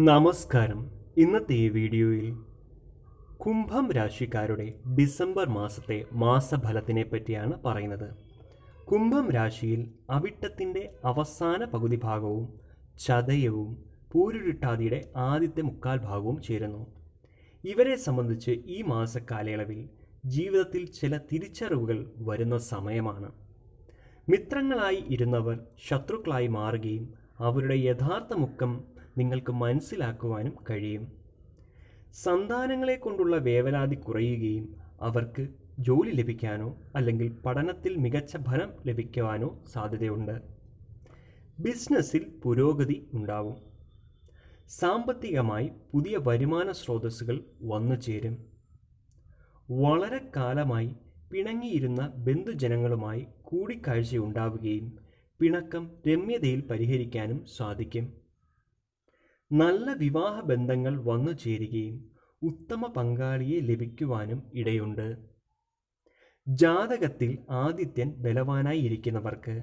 നമസ്കാരം. ഇന്നത്തെ ഈ വീഡിയോയിൽ കുംഭം രാശിക്കാരുടെ ഡിസംബർ മാസത്തെ മാസഫലത്തിനെ പറ്റിയാണ് പറയുന്നത്. കുംഭം രാശിയിൽ അവിട്ടത്തിന്റെ അവസാന പകുതി ഭാഗവും ചതയവും പൂരുരുട്ടാതിയുടെ ആദ്യത്തെ മുക്കാൽ ഭാഗവും ചേരുന്നു. ഇവരെ സംബന്ധിച്ച് ഈ മാസക്കാലയളവിൽ ജീവിതത്തിൽ ചില തിരിച്ചറിവുകൾ വരുന്ന സമയമാണ്. മിത്രങ്ങളായി ഇരുന്നവർ ശത്രുക്കളായി മാറുകയും അവരുടെ യഥാർത്ഥ മുഖം നിങ്ങൾക്ക് മനസ്സിലാക്കുവാനും കഴിയും. സന്താനങ്ങളെ കൊണ്ടുള്ള വേവലാതി കുറയുകയും അവർക്ക് ജോലി ലഭിക്കാനോ അല്ലെങ്കിൽ പഠനത്തിൽ മികച്ച ഫലം ലഭിക്കുവാനോ സാധ്യതയുണ്ട്. ബിസിനസ്സിൽ പുരോഗതി ഉണ്ടാവും. സാമ്പത്തികമായി പുതിയ വരുമാന സ്രോതസ്സുകൾ വന്നു ചേരും. വളരെ കാലമായി പിണങ്ങിയിരുന്ന ബന്ധുജനങ്ങളുമായി കൂടിക്കാഴ്ചയുണ്ടാവുകയും പിണക്കം രമ്യതയിൽ പരിഹരിക്കാനും സാധിക്കും. നല്ല വിവാഹ ബന്ധങ്ങൾ വന്നു ചേരുകയും ഉത്തമ പങ്കാളിയെ ലഭിക്കുവാനും ഇടയുണ്ട്. ജാതകത്തിൽ ആദിത്യൻ ബലവാനായി ഇരിക്കുന്നവർക്ക്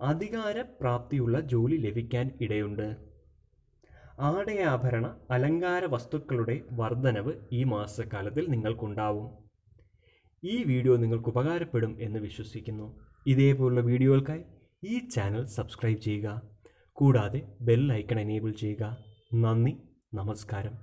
അധികാര പ്രാപ്തിയുള്ള ജോലി ലഭിക്കാൻ ഇടയുണ്ട്. ആടയാഭരണ അലങ്കാര വസ്തുക്കളുടെ വർധനവ് ഈ മാസക്കാലത്തിൽ നിങ്ങൾക്കുണ്ടാവും. ഈ വീഡിയോ നിങ്ങൾക്ക് ഉപകാരപ്പെടും എന്ന് വിശ്വസിക്കുന്നു. ഇതേപോലുള്ള വീഡിയോകൾക്കായി ഈ ചാനൽ സബ്സ്ക്രൈബ് ചെയ്യുക. കൂടാതെ ബെൽ ഐക്കൺ എനേബിൾ ചെയ്യുക. നന്ദി നമസ്കാരം.